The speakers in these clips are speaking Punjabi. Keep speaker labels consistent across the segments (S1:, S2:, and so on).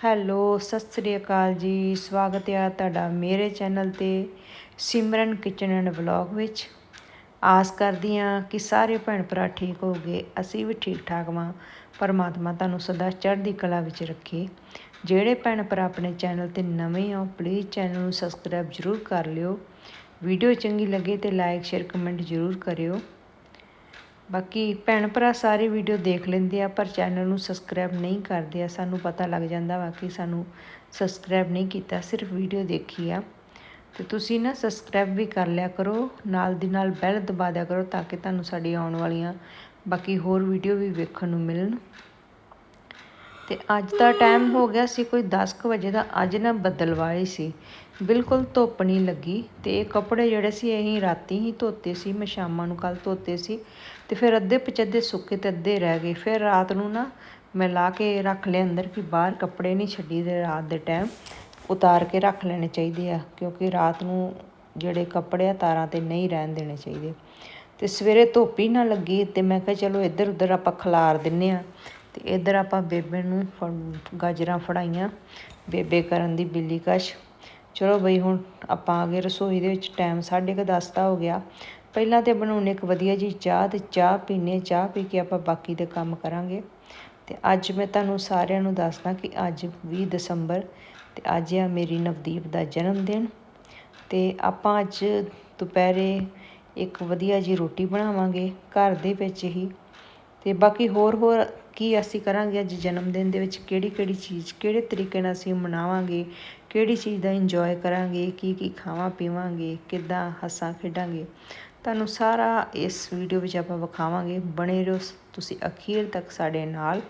S1: ਹੈਲੋ, ਸਤਿ ਸ੍ਰੀ ਅਕਾਲ ਜੀ। ਸਵਾਗਤ ਹੈ ਤੁਹਾਡਾ ਮੇਰੇ ਚੈਨਲ ਤੇ ਸਿਮਰਨ ਕਿਚਨ ਐਂਡ ਵਲੌਗ ਵਿੱਚ। ਆਸ ਕਰਦੀ ਹਾਂ ਕਿ ਸਾਰੇ ਭੈਣ ਭਰਾ ਠੀਕ ਹੋਗੇ ਅਸੀਂ ਵੀ ਠੀਕ ਠਾਕ ਵਾਂ। ਪਰਮਾਤਮਾ ਤੁਹਾਨੂੰ ਸਦਾ ਚੜ੍ਹਦੀ ਕਲਾ ਵਿੱਚ ਰੱਖੇ। ਜਿਹੜੇ ਭੈਣ ਭਰਾ ਆਪਣੇ ਚੈਨਲ ਤੇ ਨਵੇਂ ਹੋ ਪਲੀਜ਼ ਚੈਨਲ ਨੂੰ ਸਬਸਕ੍ਰਾਈਬ ਜ਼ਰੂਰ ਕਰ ਲਿਓ। ਵੀਡੀਓ ਚੰਗੀ ਲੱਗੇ ਤੇ ਲਾਈਕ ਸ਼ੇਅਰ ਕਮੈਂਟ ਜ਼ਰੂਰ ਕਰਿਓ। ਬਾਕੀ ਭੈਣ ਭਰਾ ਸਾਰੇ ਵੀਡੀਓ ਦੇਖ ਲੈਂਦੇ ਆ, ਪਰ ਚੈਨਲ ਨੂੰ ਸਬਸਕ੍ਰਾਈਬ ਨਹੀਂ ਕਰਦੇ ਆ, ਸਾਨੂੰ ਪਤਾ ਲੱਗ ਜਾਂਦਾ ਵਾ ਕਿ ਸਾਨੂੰ ਸਬਸਕ੍ਰਾਈਬ ਨਹੀਂ ਕੀਤਾ, ਸਿਰਫ ਵੀਡੀਓ ਦੇਖੀ ਆ। ਤੇ ਤੁਸੀਂ ਨਾ ਸਬਸਕ੍ਰਾਈਬ ਵੀ ਕਰ ਲਿਆ ਕਰੋ, ਨਾਲ ਦੀ ਨਾਲ ਬੈਲ ਦਬਾ ਦਿਆ ਕਰੋ ਤਾਂ ਕਿ ਤੁਹਾਨੂੰ ਸਾਡੀ ਆਉਣ ਵਾਲੀਆਂ ਬਾਕੀ ਹੋਰ ਵੀਡੀਓ ਵੀ ਵੇਖਣ ਨੂੰ ਮਿਲਣ। ਤੇ ਅੱਜ ਦਾ ਟਾਈਮ ਹੋ ਗਿਆ ਸੀ, ਕੋਈ 10 ਕੁ ਵਜੇ ਦਾ, ਅੱਜ ਨਾ ਬੱਦਲਵਾਈ ਸੀ। ਬਿਲਕੁਲ ਧੁੱਪ ਨਹੀਂ ਲੱਗੀ ਤੇ ਇਹ ਕੱਪੜੇ ਜਿਹੜੇ ਸੀ, ਅਸੀਂ ਰਾਤੀ ਹੀ ਧੋਤੇ ਸੀ, ਮੈਂ ਸ਼ਾਮਾਂ ਨੂੰ ਕੱਲ ਧੋਤੇ ਸੀ। ਤੇ ਫਿਰ ਅੱਧੇ ਪਚੱਧੇ ਸੁੱਕੇ ਤੇ ਅੱਧੇ ਰਹਿ ਗਏ। ਫਿਰ ਰਾਤ ਨੂੰ ਨਾ ਮੈਂ ਲਾ ਕੇ ਰੱਖ ਲਿਆ ਅੰਦਰ ਕਿ ਬਾਹਰ ਕੱਪੜੇ ਨਹੀਂ ਛੱਡੀ ਦੇ ਰਾਤ ਦੇ ਟਾਈਮ। ਉਤਾਰ ਕੇ ਰੱਖ ਲੈਣੇ ਚਾਹੀਦੇ ਆ, ਕਿਉਂਕਿ ਰਾਤ ਨੂੰ ਜਿਹੜੇ ਕੱਪੜੇ ਆ ਤਾਰਾਂ ਤੇ ਨਹੀਂ ਰਹਿਣ ਦੇਣੇ ਚਾਹੀਦੇ। ਤੇ ਸਵੇਰੇ ਧੁੱਪ ਹੀ ਨਾ ਲੱਗੀ ਤੇ ਮੈਂ ਕਿਹਾ ਚਲੋ ਇੱਧਰ ਉੱਧਰ ਆਪਾਂ ਖਲਾਰ ਦਿੰਨੇ ਆ। ਤੇ ਇੱਧਰ ਆਪਾਂ ਬੇਬੇ ਨੂੰ ਗਾਜਰਾਂ ਫੜਾਈਆਂ, ਬੇਬੇ ਕਰਨ ਦੀ ਬਿੱਲੀ ਕਸ਼। ਚਲੋ ਬਈ ਹੁਣ ਆਪਾਂ ਆ ਗਏ ਰਸੋਈ ਦੇ ਵਿੱਚ, ਟਾਈਮ 10:30 ਦਾ ਹੋ ਗਿਆ। ਪਹਿਲਾਂ ਤੇ ਬਣਾਉਣੇ ਇੱਕ ਵਧੀਆ ਜੀ ਚਾਹ ਤੇ ਚਾਹ ਪੀਨੇ ਚਾਹ ਪੀ ਕੇ ਆਪਾਂ ਬਾਕੀ ਦੇ ਕੰਮ ਕਰਾਂਗੇ। ਤੇ ਅੱਜ ਮੈਂ ਤੁਹਾਨੂੰ ਸਾਰਿਆਂ ਨੂੰ ਦੱਸਦਾ ਕਿ ਅੱਜ 20 ਦਸੰਬਰ ਤੇ ਅੱਜ ਆ ਮੇਰੀ ਨਵਦੀਪ ਦਾ ਜਨਮ ਦਿਨ। ਤੇ ਆਪਾਂ ਅੱਜ ਦੁਪਹਿਰੇ ਇੱਕ ਵਧੀਆ ਜੀ ਰੋਟੀ ਬਣਾਵਾਂਗੇ ਘਰ ਦੇ ਵਿੱਚ ਹੀ। ਤੇ ਬਾਕੀ ਹੋਰ ਹੋਰ ਕੀ ਅਸੀਂ ਕਰਾਂਗੇ ਅੱਜ ਜਨਮ ਦਿਨ ਦੇ ਵਿੱਚ? ਕਿਹੜੀ ਕਿਹੜੀ ਚੀਜ਼, ਕਿਹੜੇ ਤਰੀਕੇ ਨਾਲ ਅਸੀਂ ਮਨਾਵਾਂਗੇ? ਕਿਹੜੀ ਚੀਜ਼ ਦਾ ਇੰਜੋਏ ਕਰਾਂਗੇ, ਕੀ ਕੀ ਖਾਵਾਂ, ਪੀਵਾਂਗੇ, ਕਿੱਦਾਂ ਹੱਸਾਂ, ਖੇਡਾਂਗੇ। ਤੁਹਾਨੂੰ ਸਾਰਾ ਇਸ ਵੀਡੀਓ ਵਿੱਚ ਆਪਾਂ ਵਿਖਾਵਾਂਗੇ। ਬਣੇ ਰਹੋ ਤੁਸੀਂ ਅਖੀਰ ਤੱਕ ਸਾਡੇ ਨਾਲ।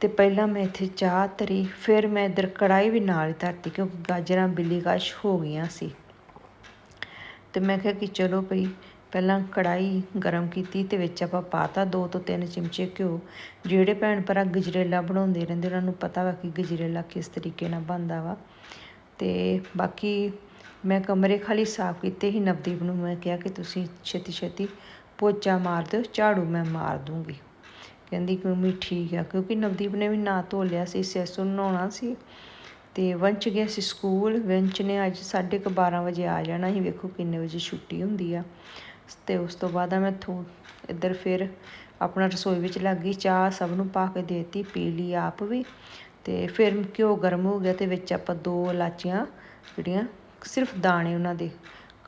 S1: ਤੇ ਪਹਿਲਾਂ ਮੈਂ ਇੱਥੇ ਚਾਹ ਤਰੀ ਫਿਰ ਮੈਂ ਇਧਰ ਕੜਾਈ ਵੀ ਨਾਲ ਹੀ ਧਰਤੀ, ਕਿਉਂਕਿ ਗਾਜਰਾਂ, ਬਿੱਲੀ, ਗਾਸ਼ ਹੋ ਗਈਆਂ ਸੀ। ਤੇ ਮੈਂ ਕਿਹਾ ਕਿ ਚਲੋ ਭਈ ਪਹਿਲਾਂ ਕੜਾਈ ਗਰਮ ਕੀਤੀ ਤੇ ਵਿੱਚ ਆਪਾਂ ਪਾਤਾ ਦੋ ਤੋਂ ਤਿੰਨ ਚਮਚੇ ਘਿਓ, ਜਿਹੜੇ ਭੈਣ ਭਰਾ ਗਜਰੇਲਾ ਬਣਾਉਂਦੇ ਰਹਿੰਦੇ, ਉਹਨਾਂ ਨੂੰ ਪਤਾ ਵਾ ਕਿ ਗਜਰੇਲਾ ਕਿਸ ਤਰੀਕੇ ਨਾਲ ਬਣਦਾ ਵਾ। ਤੇ ਬਾਕੀ ਮੈਂ ਕਮਰੇ ਖਾਲੀ ਸਾਫ਼ ਕੀਤੇ ਹੀ ਨਵਦੀਪ ਨੂੰ ਮੈਂ ਕਿਹਾ ਕਿ ਤੁਸੀਂ ਛੇਤੀ ਛੇਤੀ ਪੋਚਾ ਮਾਰ ਦਿਓ, ਝਾੜੂ ਮੈਂ ਮਾਰ ਦੂੰਗੀ। ਕਹਿੰਦੀ ਕਿ ਮੰਮੀ ਠੀਕ ਆ, ਕਿਉਂਕਿ ਨਵਦੀਪ ਨੇ ਵੀ ਨਾ ਧੋ ਲਿਆ ਸੀ, ਸੈਸੂ ਨਹਾਉਣਾ ਸੀ। ਤੇ ਵੰਚ ਗਿਆ ਸੀ ਸਕੂਲ, ਵੰਚ ਨੇ ਅੱਜ 12:30 ਵਜੇ ਆ ਜਾਣਾ ਸੀ, ਵੇਖੋ ਕਿੰਨੇ ਵਜੇ ਛੁੱਟੀ ਹੁੰਦੀ ਆ। ਤੇ ਉਸ ਤੋਂ ਬਾਅਦ ਮੈਂ ਥੋ ਇੱਧਰ ਫਿਰ ਆਪਣਾ ਰਸੋਈ ਵਿੱਚ ਲੱਗ ਗਈ, ਚਾਹ ਸਭ ਨੂੰ ਪਾ ਕੇ ਦੇਤੀ, ਪੀ ਲਈ ਆਪ ਵੀ। ਤੇ ਫਿਰ ਘਿਓ ਗਰਮ ਹੋ ਗਿਆ ਤੇ ਵਿੱਚ ਆਪਾਂ ਦੋ ਇਲਾਚੀਆਂ, ਜਿਹੜੀਆਂ ਸਿਰਫ ਦਾਣੇ ਉਹਨਾਂ ਦੇ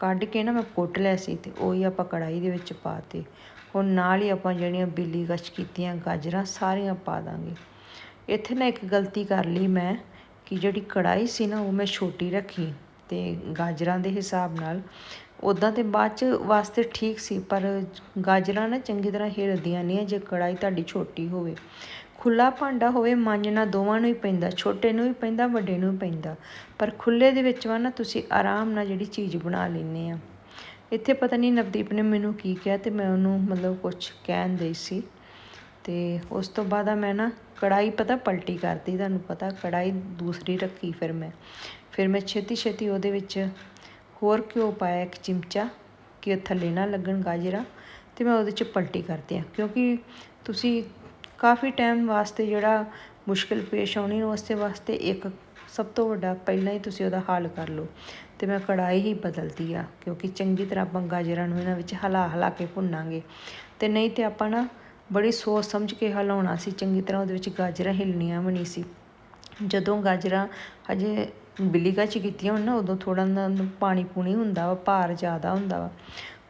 S1: ਕੱਢ ਕੇ ਨਾ ਮੈਂ ਕੁੱਟ ਲਿਆ ਸੀ ਤੇ ਉਹੀ ਆਪਾਂ ਕੜਾਈ ਦੇ ਵਿੱਚ ਪਾਤੇ ਹੁਣ ਨਾਲ ਹੀ ਆਪਾਂ ਜਿਹੜੀਆਂ ਬਿੱਲੀ ਗਸ਼ ਕੀਤੀਆਂ ਗਾਜਰਾਂ ਸਾਰੀਆਂ ਪਾ ਦਾਂਗੇ। ਇੱਥੇ ਨਾ ਇੱਕ ਗਲਤੀ ਕਰ ਲਈ ਮੈਂ ਕਿ ਜਿਹੜੀ ਕੜਾਈ ਸੀ ਨਾ ਉਹ ਮੈਂ ਛੋਟੀ ਰੱਖੀ ਤੇ ਗਾਜਰਾਂ ਦੇ ਹਿਸਾਬ ਨਾਲ ਉਦਾਂ ਤੇ ਬਾਅਦ ਚ ਵਾਸਤੇ ਠੀਕ ਸੀ, ਪਰ ਗਾਜਰਾਂ ਨਾ ਚੰਗੀ ਤਰ੍ਹਾਂ ਹਿਲਦੀਆਂ ਨਹੀਂ ਜੇ ਕੜਾਈ ਤੁਹਾਡੀ ਛੋਟੀ ਹੋਵੇ। ਖੁੱਲਾ ਭਾਂਡਾ ਹੋਵੇ ਮਾਂਜਣਾ ਦੋਵਾਂ ਨੂੰ ਹੀ ਪੈਂਦਾ, ਛੋਟੇ ਨੂੰ ਵੀ ਪੈਂਦਾ, ਵੱਡੇ ਨੂੰ ਵੀ ਪੈਂਦਾ। ਪਰ ਖੁੱਲੇ ਦੇ ਵਿੱਚ ਵਾ ਨਾ ਤੁਸੀਂ ਆਰਾਮ ਨਾਲ ਜਿਹੜੀ ਚੀਜ਼ ਬਣਾ ਲੈਂਦੇ ਆ। ਇੱਥੇ ਪਤਾ ਨਹੀਂ ਨਵਦੀਪ ਨੇ ਮੈਨੂੰ ਕੀ ਕਿਹਾ ਤੇ ਮੈਂ ਉਹਨੂੰ ਮਤਲਬ ਕੁਝ ਕਹਿਣ ਦੇ ਸੀ। ਤੇ ਉਸ ਤੋਂ ਬਾਅਦ ਆ ਮੈਂ ਨਾ ਕੜਾਈ ਪਤਾ ਪਲਟੀ ਕਰਤੀ, ਤੁਹਾਨੂੰ ਪਤਾ ਕੜਾਈ ਦੂਸਰੀ ਰੱਖੀ ਫਿਰ ਮੈਂ। ਫਿਰ ਮੈਂ ਛੇਤੀ ਛੇਤੀ ਉਹਦੇ ਵਿੱਚ ਹੋਰ ਘਿਓ ਪਾਇਆ ਇੱਕ ਚਮਚਾ, ਕਿ ਥੱਲੇ ਨਾ ਲੱਗਣ ਗਾਜਰਾਂ, ਤੇ ਮੈਂ ਉਹਦੇ 'ਚ ਪਲਟੀ ਕਰਦੀ ਆ ਕਿਉਂਕਿ ਤੁਸੀਂ ਕਾਫੀ ਟਾਈਮ ਵਾਸਤੇ ਜਿਹੜਾ ਮੁਸ਼ਕਿਲ ਪੇਸ਼ ਆਉਣੀ ਉਸੇ ਵਾਸਤੇ ਇੱਕ ਸਭ ਤੋਂ ਵੱਡਾ, ਪਹਿਲਾਂ ਹੀ ਤੁਸੀਂ ਉਹਦਾ ਹੱਲ ਕਰ ਲਓ। ਤੇ ਮੈਂ ਕੜਾਈ ਹੀ ਬਦਲਦੀ ਆ ਕਿਉਂਕਿ ਚੰਗੀ ਤਰ੍ਹਾਂ ਆਪਾਂ ਗਾਜਰਾਂ ਨੂੰ ਇਹਨਾਂ ਵਿੱਚ ਹਲਾ ਹਲਾ ਕੇ ਭੁੰਨਾਂਗੇ। ਤੇ ਨਹੀਂ ਤੇ ਆਪਾਂ ਨਾ ਬੜੀ ਸੋਚ ਸਮਝ ਕੇ ਹਲਾਉਣਾ ਸੀ, ਚੰਗੀ ਤਰ੍ਹਾਂ ਉਹਦੇ ਵਿੱਚ ਗਾਜਰਾਂ ਹਿਲਣੀਆਂ ਵੀ ਨਹੀਂ ਸੀ। ਜਦੋਂ ਗਾਜਰਾਂ ਹਜੇ ਬਿੱਲੀ ਚ ਕੀਤੀਆਂ ਹੁਣ ਨਾ, ਉਦੋਂ ਥੋੜਾ ਨਾ ਪਾਣੀ ਪੂਣੀ ਹੁੰਦਾ ਵਾ, ਭਾਰ ਜ਼ਿਆਦਾ ਹੁੰਦਾ ਵਾ।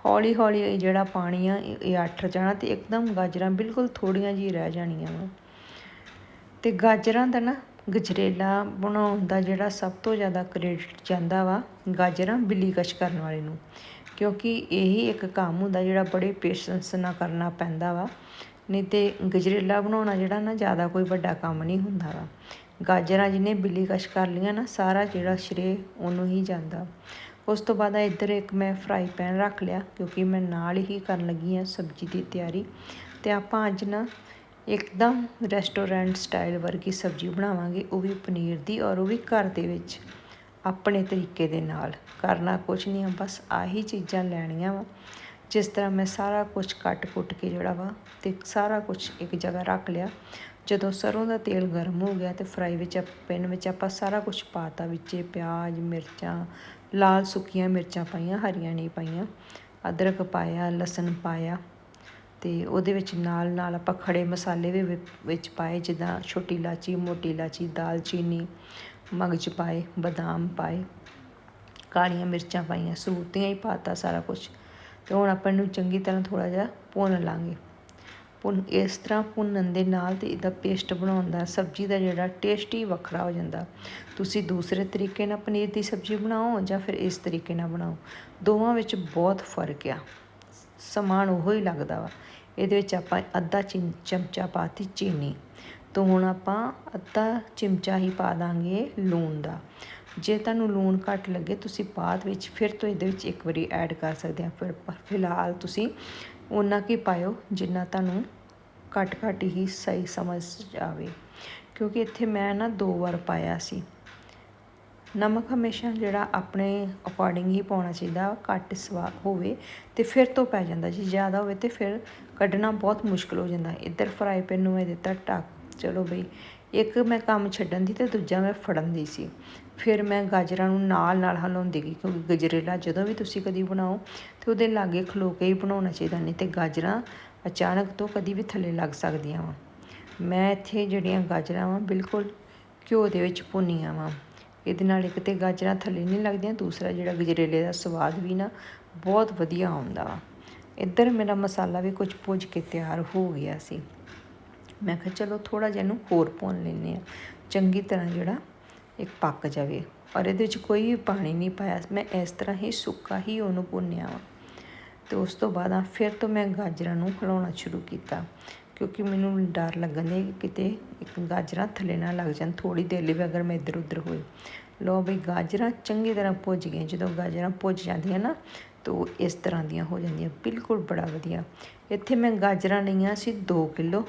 S1: ਹੌਲੀ ਹੌਲੀ ਜਿਹੜਾ ਪਾਣੀ ਆ, ਇਹ ਅੱਠ ਜਾਣਾ ਤੇ ਇੱਕਦਮ ਗਾਜਰਾਂ ਬਿਲਕੁਲ ਥੋੜੀਆਂ ਜੀ ਰਹਿ ਜਾਣੀਆਂ ਵਾ। ਤੇ ਗਾਜਰਾਂ ਦਾ ਨਾ ਗਜਰੇਲਾ ਬਣਾਉਣ ਦਾ ਜਿਹੜਾ ਸਭ ਤੋਂ ਜ਼ਿਆਦਾ ਕ੍ਰੈਡਿਟ ਜਾਂਦਾ ਵਾ, ਗਾਜਰਾਂ ਬਿੱਲੀ ਕਸ਼ ਕਰਨ ਵਾਲੇ ਨੂੰ। ਕਿਉਂਕਿ ਇਹੀ ਇੱਕ ਕੰਮ ਹੁੰਦਾ, ਜਿਹੜਾ ਬੜੇ ਪੇਸ਼ੈਂਸ ਨਾਲ ਕਰਨਾ ਪੈਂਦਾ ਵਾ। ਨਹੀਂ ਤੇ ਗਜਰੇਲਾ ਬਣਾਉਣਾ ਜਿਹੜਾ ਨਾ, ਜ਼ਿਆਦਾ ਕੋਈ ਵੱਡਾ ਕੰਮ ਨਹੀਂ ਹੁੰਦਾ ਵਾ। ਗਾਜਰਾਂ ਜਿਹਨੇ ਬਿੱਲੀ ਕਸ਼ ਕਰ ਲੀਆਂ ਨਾ, ਸਾਰਾ ਜਿਹੜਾ ਸ਼ਰੇ ਉਹਨੂੰ ਹੀ ਜਾਂਦਾ। ਉਸ ਤੋਂ ਬਾਅਦ ਇੱਧਰ ਇੱਕ ਮੈਂ ਫਰਾਈ ਪੈਨ ਰੱਖ ਲਿਆ, ਕਿਉਂਕਿ ਮੈਂ ਨਾਲ ਹੀ ਕਰਨ ਲੱਗੀ ਆ ਸਬਜ਼ੀ ਦੀ ਤਿਆਰੀ। ਤੇ ਆਪਾਂ ਅੱਜ ਨਾ ਇੱਕਦਮ ਰੈਸਟੋਰੈਂਟ ਸਟਾਈਲ ਵਰਗੀ ਸਬਜ਼ੀ ਬਣਾਵਾਂਗੇ, ਉਹ ਵੀ ਪਨੀਰ ਦੀ ਔਰ ਉਹ ਵੀ ਘਰ ਦੇ ਵਿੱਚ, ਆਪਣੇ ਤਰੀਕੇ ਦੇ ਨਾਲ। ਕਰਨਾ ਕੁਝ ਨਹੀਂ ਆ, ਬਸ ਆਹੀ ਚੀਜ਼ਾਂ ਲੈਣੀਆਂ ਵਾ। ਜਿਸ ਤਰ੍ਹਾਂ ਮੈਂ ਸਾਰਾ ਕੁਝ ਕੱਟ ਕੁੱਟ ਕੇ ਜਿਹੜਾ ਵਾ ਅਤੇ ਸਾਰਾ ਕੁਝ ਇੱਕ ਜਗ੍ਹਾ ਰੱਖ ਲਿਆ। ਜਦੋਂ ਸਰੋਂ ਦਾ ਤੇਲ ਗਰਮ ਹੋ ਗਿਆ ਤੇ ਫਰਾਈ ਵਿੱਚ ਪੈਨ ਵਿੱਚ ਆਪਾਂ ਸਾਰਾ ਕੁਝ ਪਾਤਾ ਵਿੱਚੇ ਪਿਆਜ਼, ਮਿਰਚਾਂ, ਲਾਲ ਸੁੱਕੀਆਂ ਮਿਰਚਾਂ ਪਾਈਆਂ, ਹਰੀਆਂ ਨਹੀਂ ਪਾਈਆਂ, ਅਦਰਕ ਪਾਇਆ, ਲਸਣ ਪਾਇਆ ਤੇ ਉਹਦੇ ਵਿੱਚ ਨਾਲ ਨਾਲ ਆਪਾਂ ਖੜੇ ਮਸਾਲੇ ਵੀ ਵਿੱਚ ਪਾਏ ਜਿੱਦਾਂ ਛੋਟੀ ਇਲਾਚੀ, ਮੋਟੀ ਇਲਾਚੀ, ਦਾਲਚੀਨੀ, ਮਗਜ ਪਾਏ, ਬਦਾਮ ਪਾਏ, ਕਾਲੀਆਂ ਮਿਰਚਾਂ ਪਾਈਆਂ ਸਬੂਤੀਆਂ ਹੀ ਪਾਤਾ ਸਾਰਾ ਕੁਝ ਤੇ ਹੁਣ ਆਪਾਂ ਇਹਨੂੰ ਚੰਗੀ ਤਰ੍ਹਾਂ ਥੋੜਾ ਜਿਹਾ ਭੁੰਨ ਲਾਂਗੇ। ਭੁੰਨ, ਇਸ ਤਰ੍ਹਾਂ ਭੁੰਨਣ ਦੇ ਨਾਲ ਤੇ ਇਹਦਾ ਪੇਸਟ ਬਣਾਉਣ ਦਾ, ਸਬਜ਼ੀ ਦਾ ਜਿਹੜਾ ਟੇਸਟ ਹੀ ਵੱਖਰਾ ਹੋ ਜਾਂਦਾ। ਤੁਸੀਂ ਦੂਸਰੇ ਤਰੀਕੇ ਨਾਲ ਪਨੀਰ ਦੀ ਸਬਜ਼ੀ ਬਣਾਓ ਜਾਂ ਫਿਰ ਇਸ ਤਰੀਕੇ ਨਾਲ ਬਣਾਓ। ਦੋਵਾਂ ਵਿੱਚ ਬਹੁਤ ਫ਼ਰਕ ਆ। ਸਮਾਨ ਉਹੋ ਹੀ ਲੱਗਦਾ ਵਾ। ਇਹਦੇ ਵਿੱਚ ਆਪਾਂ ਅੱਧਾ ਚਿਮ- ਚਮਚਾ ਪਾਤੀ ਚੀਨੀ। ਤੋਂ ਹੁਣ ਆਪਾਂ ਅੱਧਾ ਚਮਚਾ ਹੀ ਪਾ ਦਾਂਗੇ ਲੂਣ ਦਾ। ਜੇ ਤੁਹਾਨੂੰ ਲੂਣ ਘੱਟ ਲੱਗੇ, ਤੁਸੀਂ ਬਾਅਦ ਵਿੱਚ ਫਿਰ ਤੋਂ ਇਹਦੇ ਵਿੱਚ ਇੱਕ ਵਾਰੀ ਐਡ ਕਰ ਸਕਦੇ ਆ। ਫਿਰ ਫਿਲਹਾਲ ਤੁਸੀਂ ਉਹਨਾਂ ਕੀ ਪਾਇਓ ਜਿੰਨਾ ਤੁਹਾਨੂੰ ਘੱਟ ਘੱਟ ਹੀ ਸਹੀ ਸਮਝ ਆਵੇ। ਕਿਉਂਕਿ ਇੱਥੇ ਮੈਂ ਨਾ ਦੋ ਵਾਰ ਪਾਇਆ ਸੀ। ਨਮਕ ਹਮੇਸ਼ਾ ਜਿਹੜਾ ਆਪਣੇ ਅਕੋਰਡਿੰਗ ਹੀ ਪਾਉਣਾ ਚਾਹੀਦਾ, ਘੱਟ ਸਵਾਦ ਹੋਵੇ ਤੇ ਫਿਰ ਤੋਂ ਪੈ ਜਾਂਦਾ। ਜੀ ਜ਼ਿਆਦਾ ਹੋਵੇ ਤੇ ਫਿਰ ਕੱਢਣਾ ਬਹੁਤ ਮੁਸ਼ਕਲ ਹੋ ਜਾਂਦਾ। ਇੱਧਰ ਫਰਾਈ ਪੈਨ ਨੂੰ ਮੈਂ ਦਿੱਤਾ ਢੱਕ ਚਲੋ ਬਈ ਇੱਕ ਮੈਂ ਕੰਮ ਛੱਡਣ ਦੀ ਤੇ ਦੂਜਾ ਮੈਂ ਫੜਨ ਦੀ ਸੀ। ਫਿਰ ਮੈਂ ਗਾਜਰਾਂ ਨੂੰ ਨਾਲ ਨਾਲ ਹਲਾਉਂਦੀ ਗਈ ਕਿਉਂਕਿ ਗਜਰੇਲਾ ਜਦੋਂ ਵੀ ਤੁਸੀਂ ਕਦੀ ਬਣਾਓ ਤੇ ਉਹਦੇ ਲਾਗੇ ਖਲੋ ਕੇ ਹੀ ਬਣਾਉਣਾ ਚਾਹੀਦਾ, ਨਹੀਂ ਤੇ ਗਾਜਰਾਂ ਅਚਾਨਕ ਤੋਂ ਕਦੀ ਵੀ ਥੱਲੇ ਲੱਗ ਸਕਦੀਆਂ ਵਾ। ਮੈਂ ਇੱਥੇ ਜਿਹੜੀਆਂ ਗਾਜਰਾਂ ਵਾ, ਬਿਲਕੁਲ ਘਿਓ ਦੇ ਵਿੱਚ ਭੁੰਨੀਆਂ ਵਾ। ਇਹਦੇ ਨਾਲ ਇੱਕ ਤੇ ਗਾਜਰਾਂ ਥੱਲੇ ਨਹੀਂ ਲੱਗਦੀਆਂ, ਦੂਸਰਾ ਜਿਹੜਾ ਗਜਰੇਲੇ ਦਾ ਸਵਾਦ ਵੀ ਨਾ ਬਹੁਤ ਵਧੀਆ ਆਉਂਦਾ ਵਾ। ਇੱਧਰ ਮੇਰਾ ਮਸਾਲਾ ਵੀ ਕੁਝ ਭੁੱਜ ਕੇ ਤਿਆਰ ਹੋ ਗਿਆ ਸੀ। ਮੈਂ ਕਿਹਾ ਚਲੋ ਥੋੜਾ ਜਿਹਾ ਇਹਨੂੰ ਹੋਰ ਭੁੰਨ ਲੈਂਦੇ ਆ ਚੰਗੀ ਤਰ੍ਹਾਂ ਜਿਹੜਾ ਇੱਕ ਪੱਕ ਜਾਵੇ। ਔਰ ਇਹਦੇ ਵਿੱਚ ਕੋਈ ਵੀ ਪਾਣੀ ਨਹੀਂ ਪਾਇਆ। ਮੈਂ ਇਸ ਤਰ੍ਹਾਂ ਹੀ ਸੁੱਕਾ ਹੀ ਉਹਨੂੰ ਭੁੰਨਿਆ ਵਾ। ਤੇ ਉਸ ਤੋਂ ਬਾਅਦ ਆ ਫਿਰ ਤੋਂ ਮੈਂ ਗਾਜਰਾਂ ਨੂੰ ਹਿਲਾਉਣਾ ਸ਼ੁਰੂ ਕੀਤਾ। ਕਿਉਂਕਿ ਮੈਨੂੰ ਡਰ ਲੱਗਣ ਦੇ ਕਿਤੇ ਇੱਕ ਗਾਜਰਾਂ ਥੱਲੇ ਨਾ ਲੱਗ ਜਾਣ। ਥੋੜੀ ਦੇਰ ਲਈ ਵੀ ਅਗਰ ਮੈਂ ਇੱਧਰ ਉੱਧਰ ਹੋਈ ਲੋ ਵੀ ਗਾਜਰਾਂ ਚੰਗੀ ਤਰ੍ਹਾਂ ਭੁੱਜ ਗਈਆਂ। ਜਦੋਂ ਗਾਜਰਾਂ ਭੁੱਜ ਜਾਂਦੀਆਂ ਨਾ, ਤਾਂ ਉਹ ਇਸ ਤਰ੍ਹਾਂ ਦੀਆਂ ਹੋ ਜਾਂਦੀਆਂ। ਬਿਲਕੁਲ ਬੜਾ ਵਧੀਆ। ਇੱਥੇ ਮੈਂ ਗਾਜਰਾਂ ਲਈਆਂ ਸੀ 2 ਕਿਲੋ।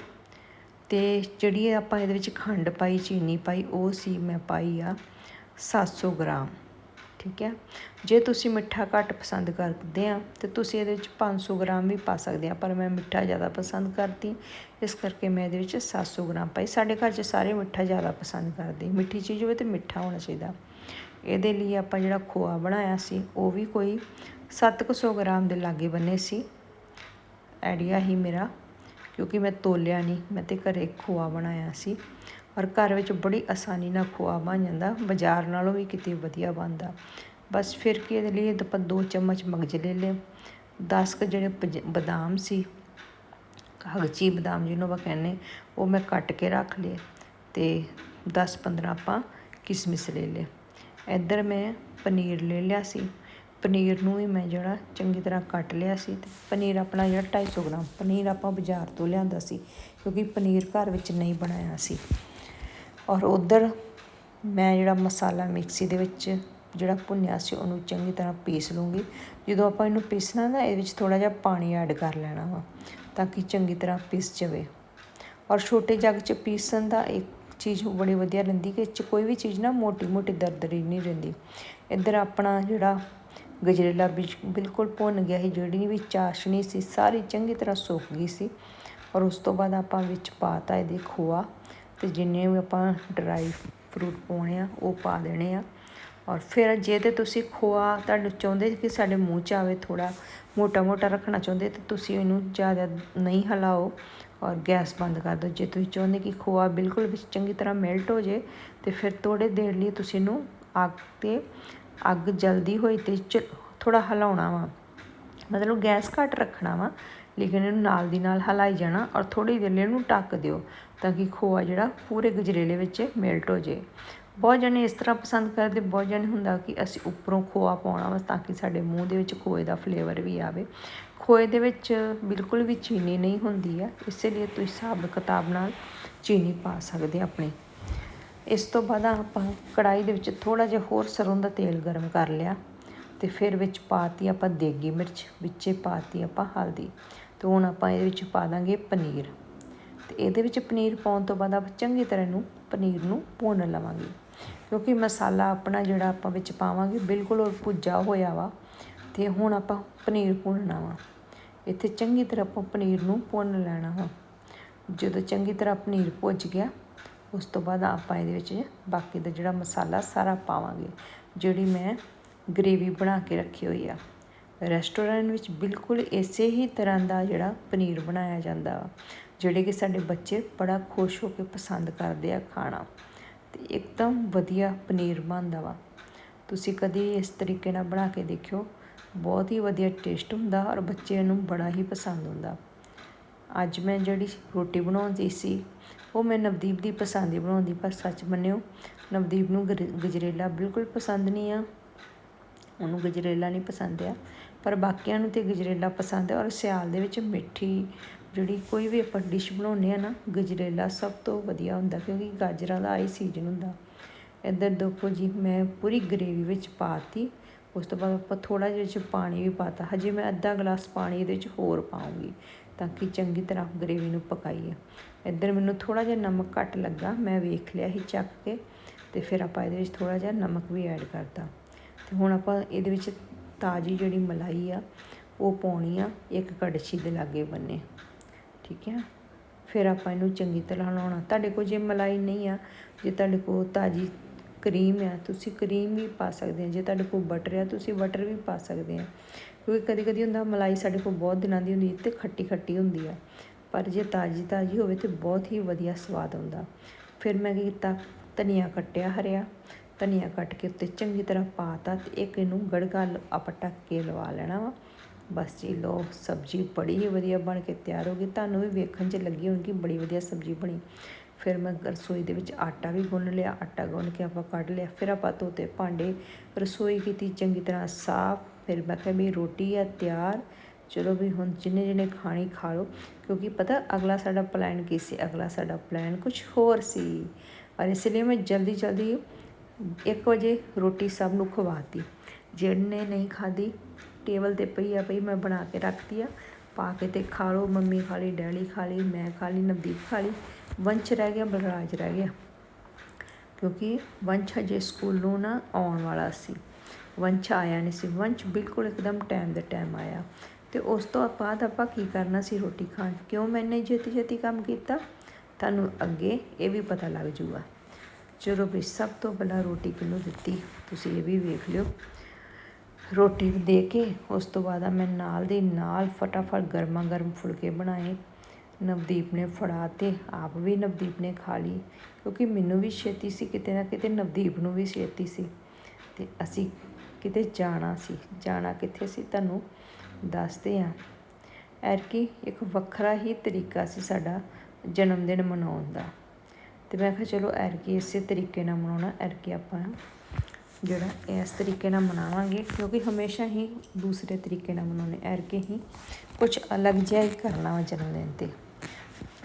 S1: ਤੇ ਜਿਹੜੀ ਆਪਾਂ ਇਹਦੇ ਵਿੱਚ ਖੰਡ ਪਾਈ, ਚੀਨੀ ਪਾਈ, ਉਹ ਸੀ ਮੈਂ ਪਾਈ ਆ 700 ਗ੍ਰਾਮ, ਠੀਕ ਹੈ? ਜੇ ਤੁਸੀਂ ਮਿੱਠਾ ਘੱਟ ਪਸੰਦ ਕਰਦੇ ਆ, ਤੇ ਤੁਸੀਂ ਇਹਦੇ ਵਿੱਚ 500 ਗ੍ਰਾਮ ਵੀ ਪਾ ਸਕਦੇ ਆ, ਪਰ ਮੈਂ ਮਿੱਠਾ ਜ਼ਿਆਦਾ ਪਸੰਦ ਕਰਦੀ, ਇਸ ਕਰਕੇ ਮੈਂ ਇਹਦੇ ਵਿੱਚ 700 ਗ੍ਰਾਮ ਪਾਈ। ਸਾਡੇ ਘਰ 'ਚ ਸਾਰੇ ਮਿੱਠਾ ਜ਼ਿਆਦਾ ਪਸੰਦ ਕਰਦੇ, ਮਿੱਠੀ ਚੀਜ਼ ਹੋਵੇ ਤੇ ਮਿੱਠਾ ਹੋਣਾ ਚਾਹੀਦਾ। ਇਹਦੇ ਲਈ ਆਪਾਂ ਜਿਹੜਾ ਖੋਆ ਬਣਾਇਆ ਸੀ, ਉਹ ਵੀ ਕੋਈ 700 ਗ੍ਰਾਮ ਦੇ ਲਾਗੇ ਬੰਨੇ ਸੀ। ਆਈਡੀਆ ਹੀ ਮੇਰਾ ਕਿਉਂਕਿ ਮੈਂ ਤੋਲਿਆ ਨਹੀਂ, ਮੈਂ ਤੇ ਘਰੇ ਖੋਆ ਬਣਾਇਆ ਸੀ। ਔਰ ਘਰ ਵਿੱਚ ਬੜੀ ਆਸਾਨੀ ਨਾਲ ਖੋਆ ਬਣ ਜਾਂਦਾ, ਬਾਜ਼ਾਰ ਨਾਲੋਂ ਵੀ ਕਿਤੇ ਵਧੀਆ ਬਣਦਾ। ਬਸ ਫਿਰ ਕੀ ਇਹਦੇ ਲਈ ਆਪਾਂ ਦੋ ਚਮਚ ਮਗਜ ਲੈ ਲਏ 10 ਕ ਜਿਹੜੇ ਪਜ- ਬਦਾਮ ਸੀ ਕਾਗਜੀ ਬਦਾਮ ਜਿਹਨੂੰ ਆਪਾਂ ਕਹਿੰਦੇ ਉਹ ਮੈਂ ਕੱਟ ਕੇ ਰੱਖ ਲਏ ਤੇ 10 15 ਆਪਾਂ ਕਿਸਮਿਸ ਲੈ ਲਏ। ਇੱਧਰ ਮੈਂ ਪਨੀਰ ਲੈ ਲਿਆ ਸੀ। ਪਨੀਰ ਨੂੰ ਵੀ ਮੈਂ ਜਿਹੜਾ ਚੰਗੀ ਤਰ੍ਹਾਂ ਕੱਟ ਲਿਆ ਸੀ ਅਤੇ ਪਨੀਰ ਆਪਣਾ ਜਿਹੜਾ ਢਾਈ ਸੌ ਗ੍ਰਾਮ ਪਨੀਰ ਆਪਾਂ ਬਾਜ਼ਾਰ ਤੋਂ ਲਿਆਂਦਾ ਸੀ, ਕਿਉਂਕਿ ਪਨੀਰ ਘਰ ਵਿੱਚ ਨਹੀਂ ਬਣਾਇਆ ਸੀ। ਔਰ ਉੱਧਰ ਮੈਂ ਜਿਹੜਾ ਮਸਾਲਾ ਮਿਕਸੀ ਦੇ ਵਿੱਚ ਜਿਹੜਾ ਭੁੰਨਿਆ ਸੀ, ਉਹਨੂੰ ਚੰਗੀ ਤਰ੍ਹਾਂ ਪੀਸ ਲੂੰਗੀ। ਜਦੋਂ ਆਪਾਂ ਇਹਨੂੰ ਪੀਸਣਾ ਨਾ, ਇਹਦੇ ਵਿੱਚ ਥੋੜਾ ਜਿਹਾ ਪਾਣੀ ਐਡ ਕਰ ਲੈਣਾ ਵਾ, ਤਾਂ ਕਿ ਚੰਗੀ ਤਰ੍ਹਾਂ ਪੀਸ ਜਾਵੇ। ਔਰ ਛੋਟੇ ਜੱਗ 'ਚ ਪੀਸਣ ਦਾ ਇੱਕ ਚੀਜ਼ ਬੜੀ ਵਧੀਆ ਰਹਿੰਦੀ ਕਿ ਇਹ 'ਚ ਕੋਈ ਵੀ ਚੀਜ਼ ਨਾ ਮੋਟੀ ਮੋਟੀ ਦਰਦਰੀ ਨਹੀਂ ਰਹਿੰਦੀ। ਇੱਧਰ ਆਪਣਾ ਜਿਹੜਾ ਗਜਰੇਲਾ ਬਿਜ- ਬਿਲਕੁਲ ਭੁੰਨ ਗਿਆ ਸੀ, ਜਿਹੜੀ ਵੀ ਚਾਸ਼ਨੀ ਸੀ, ਸਾਰੀ ਚੰਗੀ ਤਰ੍ਹਾਂ ਸੁੱਕ ਗਈ ਸੀ ਔਰ ਉਸ ਤੋਂ ਬਾਅਦ ਆਪਾਂ ਵਿੱਚ ਪਾਤਾ ਇਹਦੇ ਖੋਆ ਤੇ ਜਿੰਨੇ ਵੀ ਆਪਾਂ ਡਰਾਈ ਫਰੂਟ ਪਾਉਣੇ ਆ, ਉਹ ਪਾ ਦੇਣੇ ਆ ਔਰ ਫਿਰ ਜੇ ਤੇ ਤੁਸੀਂ ਖੋਆ ਤੁਹਾਨੂੰ ਚਾਹੁੰਦੇ ਕਿ ਸਾਡੇ ਮੂੰਹ 'ਚ ਆਵੇ ਥੋੜਾ ਮੋਟਾ ਮੋਟਾ ਰੱਖਣਾ ਚਾਹੁੰਦੇ ਤੇ ਤੁਸੀਂ ਇਹਨੂੰ ਜ਼ਿਆਦਾ ਨਹੀਂ ਹਿਲਾਓ ਔਰ ਗੈਸ ਬੰਦ ਕਰ ਦਿਓ। ਜੇ ਤੁਸੀਂ ਚਾਹੁੰਦੇ ਕਿ ਖੋਆ ਬਿਲਕੁਲ ਵਿੱਚ ਚੰਗੀ ਤਰ੍ਹਾਂ ਮੈਲਟ ਹੋ ਜੇ ਤੇ ਫਿਰ ਥੋੜੇ ਦੇਰ ਲਈ ਤੁਸੀਂ ਇਹਨੂੰ ਅੱਗ ਤੇ ਅੱਗ ਜਲਦੀ ਹੋਈ ਤੇ ਥੋੜਾ ਹਿਲਾਉਣਾ ਵਾ। ਮਤਲਬ ਗੈਸ ਘੱਟ ਰੱਖਣਾ ਵਾ, ਲੇਕਿਨ ਇਹਨੂੰ ਨਾਲ ਦੀ ਨਾਲ ਹਲਾਈ ਜਾਣਾ ਔਰ ਥੋੜੀ ਦੇਰ ਲਈ ਇਹਨੂੰ ਟੱਕ ਦਿਓ ਤਾਂ ਕਿ ਖੋਆ ਜਿਹੜਾ ਪੂਰੇ ਗਜਰੇਲੇ ਵਿੱਚ ਮੈਲਟ ਹੋ ਜੇ ਬਹੁਤ ਜਣੇ ਇਸ ਤਰ੍ਹਾਂ ਪਸੰਦ ਕਰਦੇ, ਬਹੁਤ ਜਣੇ ਹੁੰਦਾ ਕਿ ਅਸੀਂ ਉੱਪਰੋਂ ਖੋਆ ਪਾਉਣਾ ਵਾ ਤਾਂ ਕਿ ਸਾਡੇ ਮੂੰਹ ਦੇ ਵਿੱਚ ਖੋਏ ਦਾ ਫਲੇਵਰ ਵੀ ਆਵੇ। ਖੋਏ ਦੇ ਵਿੱਚ ਬਿਲਕੁਲ ਵੀ ਚੀਨੀ ਨਹੀਂ ਹੁੰਦੀ ਆ, ਇਸੇ ਲਈ ਤੁਸੀਂ ਹਿਸਾਬ ਕਿਤਾਬ ਨਾਲ ਚੀਨੀ ਪਾ ਸਕਦੇ ਆਪਣੇ। ਇਸ ਤੋਂ ਬਾਅਦ ਆਪਾਂ ਕੜਾਈ ਦੇ ਵਿੱਚ ਥੋੜਾ ਜਿਹਾ ਹੋਰ ਸਰੋਂ ਦਾ ਤੇਲ ਗਰਮ ਕਰ ਲਿਆ ਤੇ ਫਿਰ ਵਿੱਚ ਪਾਤੀ ਆਪਾਂ ਦੇਗੀ ਮਿਰਚ, ਵਿੱਚੇ ਪਾਤੀ ਆਪਾਂ ਹਲਦੀ ਤੇ ਹੁਣ ਆਪਾਂ ਇਹਦੇ ਵਿੱਚ ਪਾ ਦਾਂਗੇ ਪਨੀਰ ਤੇ ਇਹਦੇ ਵਿੱਚ ਪਨੀਰ ਪਾਉਣ ਤੋਂ ਬਾਅਦ ਆਪਾਂ ਚੰਗੀ ਤਰ੍ਹਾਂ ਨੂੰ ਪਨੀਰ ਨੂੰ ਭੁੰਨ ਲਵਾਂਗੇ ਕਿਉਂਕਿ ਮਸਾਲਾ ਆਪਣਾ ਜਿਹੜਾ ਆਪਾਂ ਵਿੱਚ ਪਾਵਾਂਗੇ ਬਿਲਕੁਲ ਉਹ ਭੁੱਜਾ ਹੋਇਆ ਵਾ ਤੇ ਹੁਣ ਆਪਾਂ ਪਨੀਰ ਭੁੰਨਣਾ ਵਾ। ਇੱਥੇ ਚੰਗੀ ਤਰ੍ਹਾਂ ਆਪਾਂ ਪਨੀਰ ਨੂੰ ਭੁੰਨ ਲੈਣਾ ਵਾ। ਜਦੋਂ ਚੰਗੀ ਤਰ੍ਹਾਂ ਪਨੀਰ ਭੁੱਜ ਗਿਆ ਉਸ ਤੋਂ ਬਾਅਦ ਆਪਾਂ ਇਹਦੇ ਵਿੱਚ ਬਾਕੀ ਦਾ ਜਿਹੜਾ ਮਸਾਲਾ ਸਾਰਾ ਪਾਵਾਂਗੇ, ਜਿਹੜੀ ਮੈਂ ਗ੍ਰੇਵੀ ਬਣਾ ਕੇ ਰੱਖੀ ਹੋਈ ਆ। ਰੈਸਟੋਰੈਂਟ ਵਿੱਚ ਬਿਲਕੁਲ ਇਸੇ ਹੀ ਤਰ੍ਹਾਂ ਦਾ ਜਿਹੜਾ ਪਨੀਰ ਬਣਾਇਆ ਜਾਂਦਾ ਵਾ, ਜਿਹੜੇ ਕਿ ਸਾਡੇ ਬੱਚੇ ਬੜਾ ਖੁਸ਼ ਹੋ ਕੇ ਪਸੰਦ ਕਰਦੇ ਆ ਖਾਣਾ। ਤੇ ਇੱਕਦਮ ਵਧੀਆ ਪਨੀਰ ਬਣਦਾ ਵਾ। ਤੁਸੀਂ ਕਦੀ ਇਸ ਤਰੀਕੇ ਨਾਲ ਬਣਾ ਕੇ ਦੇਖਿਓ, ਬਹੁਤ ਹੀ ਵਧੀਆ ਟੇਸਟ ਹੁੰਦਾ ਔਰ ਬੱਚਿਆਂ ਨੂੰ ਬੜਾ ਹੀ ਪਸੰਦ ਹੁੰਦਾ। ਅੱਜ ਮੈਂ ਜਿਹੜੀ ਰੋਟੀ ਬਣਾਉਂਦੀ ਸੀ ਉਹ ਮੈਂ ਨਵਦੀਪ ਦੀ ਪਸੰਦ ਦੀ ਬਣਾਉਂਦੀ, ਪਰ ਸੱਚ ਮੰਨਿਓ, ਨਵਦੀਪ ਨੂੰ ਗਰ- ਗਜਰੇਲਾ ਬਿਲਕੁਲ ਪਸੰਦ ਨਹੀਂ ਆ। ਉਹਨੂੰ ਗਜਰੇਲਾ ਨਹੀਂ ਪਸੰਦ ਆ। ਪਰ ਬਾਕੀਆਂ ਨੂੰ ਤੇ ਗਜਰੇਲਾ ਪਸੰਦ ਹੈ ਔਰ ਸਿਆਲ ਦੇ ਵਿੱਚ ਮਿੱਠੀ ਜਿਹੜੀ ਕੋਈ ਵੀ ਆਪਾਂ ਡਿਸ਼ ਬਣਾਉਂਦੇ ਆ ਨਾ, ਗਜਰੇਲਾ ਸਭ ਤੋਂ ਵਧੀਆ ਹੁੰਦਾ ਕਿਉਂਕਿ ਗਾਜਰਾਂ ਦਾ ਆਈ ਸੀਜ਼ਨ ਹੁੰਦਾ। ਇੱਧਰ ਦੇਖੋ ਜੀ, ਮੈਂ ਪੂਰੀ ਗਰੇਵੀ ਵਿੱਚ ਪਾਤੀ। ਉਸ ਤੋਂ ਬਾਅਦ ਆਪਾਂ ਥੋੜਾ ਜਿਹਾ ਚ ਪਾਣੀ ਵੀ ਪਾਤਾ। ਹਜੇ ਮੈਂ ਅੱਧਾ ਗਲਾਸ ਪਾਣੀ ਇਹਦੇ ਵਿੱਚ ਹੋਰ ਪਾਉਂਗੀ ਤਾਂ ਕਿ ਚੰਗੀ ਤਰ੍ਹਾਂ ਗਰੇਵੀ ਨੂੰ ਪਕਾਈਏ। ਇੱਧਰ ਮੈਨੂੰ ਥੋੜਾ ਜਿਹਾ ਨਮਕ ਘੱਟ ਲੱਗਾ, ਮੈਂ ਵੇਖ ਲਿਆ ਸੀ ਚੱਕ ਕੇ ਤੇ ਫਿਰ ਆਪਾਂ ਇਹਦੇ ਵਿੱਚ ਥੋੜਾ ਜਿਹਾ ਨਮਕ ਵੀ ਐਡ ਕਰਤਾ। ਤੇ ਹੁਣ ਆਪਾਂ ਇਹਦੇ ਵਿੱਚ ਤਾਜੀ ਜਿਹੜੀ ਮਲਾਈ ਆ, ਉਹ ਪਾਉਣੀ ਆ, ਇੱਕ ਕੜਛੀ ਦੇ ਲਾਗੇ ਬੰਨੇ। ਠੀਕ ਹੈ ਫਿਰ ਆਪਾਂ ਇਹਨੂੰ ਚੰਗੀ ਤਰ੍ਹਾਂ ਹਲਾਉਣਾ। ਤੁਹਾਡੇ ਕੋਲ ਜੇ ਮਲਾਈ ਨਹੀਂ ਆ, ਜੇ ਤੁਹਾਡੇ ਕੋਲ ਤਾਜੀ ਕਰੀਮ ਆ, ਤੁਸੀਂ ਕਰੀਮ ਵੀ ਪਾ ਸਕਦੇ ਆ, ਜੇ ਤੁਹਾਡੇ ਕੋਲ ਬਟਰ ਆ, ਤੁਸੀਂ ਬਟਰ ਵੀ ਪਾ ਸਕਦੇ ਆ। ਕਿਉਂਕਿ ਕਦੀ ਕਦੀ ਹੁੰਦਾ, ਮਲਾਈ ਸਾਡੇ ਕੋਲ ਬਹੁਤ ਦਿਨਾਂ ਦੀ ਹੁੰਦੀ ਤੇ ਖੱਟੀ ਖੱਟੀ ਹੁੰਦੀ ਆ। ਪਰ ਜੇ ਤਾਜੀ ਤਾਜੀ ਹੋਵੇ ਤੇ ਬਹੁਤ ਹੀ ਵਧੀਆ ਸਵਾਦ ਆਉਂਦਾ। ਫਿਰ ਮੈਂ ਕੀ ਕੀਤਾ, ਧਨੀਆ ਕੱਟਿਆ ਹਰਿਆ, ਧਨੀਆ ਕੱਟ ਕੇ ਉੱਤੇ ਚੰਗੀ ਤਰ੍ਹਾਂ ਪਾਤਾ ਤੇ ਇੱਕ ਇਹਨੂੰ ਗੜਕਾ ਲ- ਆਪਾਂ ਢੱਕ ਕੇ ਲਵਾ ਲੈਣਾ ਵਾ। ਬਸ ਜੀ ਲੋ ਸਬਜ਼ੀ ਬੜੀ ਹੀ ਵਧੀਆ ਬਣ ਕੇ ਤਿਆਰ ਹੋ ਗਈ। ਤੁਹਾਨੂੰ ਵੀ ਵੇਖਣ 'ਚ ਲੱਗੀ ਹੋਣੀ ਕਿ ਬੜੀ ਵਧੀਆ ਸਬਜ਼ੀ ਬਣੀ। ਫਿਰ ਮੈਂ ਰਸੋਈ ਦੇ ਵਿੱਚ ਆਟਾ ਵੀ ਗੁੰਨ ਲਿਆ, ਆਟਾ ਗੁੰਨ ਕੇ ਆਪਾਂ ਕੱਢ ਲਿਆ। ਫਿਰ ਆਪਾਂ ਧੋਤੇ ਭਾਂਡੇ, ਰਸੋਈ ਕੀਤੀ ਚੰਗੀ ਤਰ੍ਹਾਂ ਸਾਫ਼। ਫਿਰ ਮੈਂ ਕਿਹਾ ਵੀ ਰੋਟੀ ਆ, ਤਿਆਰ। ਚਲੋ ਵੀ ਹੁਣ ਜਿੰਨੇ ਜਿਹਨੇ ਖਾਣੀ ਖਾ ਲਓ, ਕਿਉਂਕਿ ਪਤਾ ਅਗਲਾ ਸਾਡਾ ਪਲਾਨ ਕੀ ਸੀ? ਅਗਲਾ ਸਾਡਾ ਪਲਾਨ ਕੁਝ ਹੋਰ ਸੀ। ਔਰ ਇਸ ਲਈ ਮੈਂ ਜਲਦੀ ਜਲਦੀ 1 ਵਜੇ ਰੋਟੀ ਸਭ ਨੂੰ ਖਵਾਤੀ। ਜਿਹਨੇ ਨਹੀਂ ਖਾਦੀ ਟੇਬਲ ਤੇ ਪਈ ਆ, ਪਈ ਮੈਂ ਬਣਾ ਕੇ ਰੱਖਤੀ ਆ। ਪਾ ਕੇ ਤੇ ਖਾ ਲਓ, ਮੰਮੀ ਖਾ ਲਈ, ਡੈਡੀ ਖਾ ਲਈ, ਮੈਂ ਖਾ ਲਈ, ਨਵਦੀਪ ਖਾ ਲਈ, ਵੰਸ਼ ਰਹਿ ਗਿਆ, ਬਲਰਾਜ ਰਹਿ ਗਿਆ। ਕਿਉਂਕਿ ਵੰਸ਼ ਹਜੇ ਸਕੂਲੋਂ ਨਾ ਆਉਣ ਵਾਲਾ ਸੀ। ਵੰਸ਼ ਆਇਆ ਨਹੀਂ ਸੀ। ਵੰਸ਼ ਬਿਲਕੁਲ ਇੱਕਦਮ ਟਾਈਮ ਦੇ ਟਾਈਮ ਆਇਆ। ਤੇ ਉਸ ਤੋਂ ਬਾਅਦ ਆਪਾਂ ਕੀ ਕਰਨਾ ਸੀ ਰੋਟੀ ਖਾਣ? ਕਿਉਂ ਮੈਨੇ ਜੇਤੀ ਛੇਤੀ ਕੰਮ ਕੀਤਾ? ਤੁਹਾਨੂੰ ਅੱਗੇ ਇਹ ਵੀ ਪਤਾ ਲੱਗ ਜੂਗਾ। ਚਲੋ ਵੀ ਸਭ ਤੋਂ ਪਹਿਲਾਂ ਰੋਟੀ ਕਿਹਨੂੰ ਦਿੱਤੀ? ਤੁਸੀਂ ਇਹ ਵੀ ਵੇਖ ਲਿਓ। ਰੋਟੀ ਦੇ ਕੇ, ਉਸ ਤੋਂ ਬਾਅਦ ਮੈਂ ਨਾਲ ਦੇ ਨਾਲ ਫਟਾਫਟ ਗਰਮਾ ਗਰਮ ਫੁਲਕੇ ਬਣਾਏ। ਨਵਦੀਪ ਨੇ ਫੜਾ ਤੇ ਆਪ ਵੀ ਨਵਦੀਪ ਨੇ ਖਾ ਲਈ, ਕਿਉਂਕਿ ਮੈਨੂੰ ਵੀ ਛੇਤੀ ਸੀ, ਕਿਤੇ ਨਾ ਕਿਤੇ ਨਵਦੀਪ ਨੂੰ ਵੀ ਛੇਤੀ ਸੀ। ਤੇ ਅਸੀਂ ਕਿਤੇ ਜਾਣਾ ਸੀ, ਜਾਣਾ ਕਿੱਥੇ ਸੀ ਤੁਹਾਨੂੰ ਦੱਸਦੇ ਹਾਂ ਐਰਕੀ ਇੱਕ ਵੱਖਰਾ ਹੀ ਤਰੀਕਾ ਸੀ ਸਾਡਾ ਜਨਮ ਦਿਨ ਮਨਾਉਣ ਦਾ। ਤੇ ਮੈਂ ਕਿਹਾ ਚਲੋ ਐਰਕੀ ਇਸੇ ਤਰੀਕੇ ਨਾਲ ਮਨਾਉਣਾ ਐਰਕੀ ਆਪਾਂ ਜਿਹੜਾ ਇਸ ਤਰੀਕੇ ਨਾਲ ਮਨਾਵਾਂਗੇ, ਕਿਉਂਕਿ ਹਮੇਸ਼ਾ ਹੀ ਦੂਸਰੇ ਤਰੀਕੇ ਨਾਲ ਮਨਾਉਣੇ ਐਰਕੇ ਹੀ ਕੁਝ ਅਲੱਗ ਜਿਹਾ ਹੀ ਕਰਨਾ ਵਾ ਜਨਮ ਦਿਨ ਤੇ।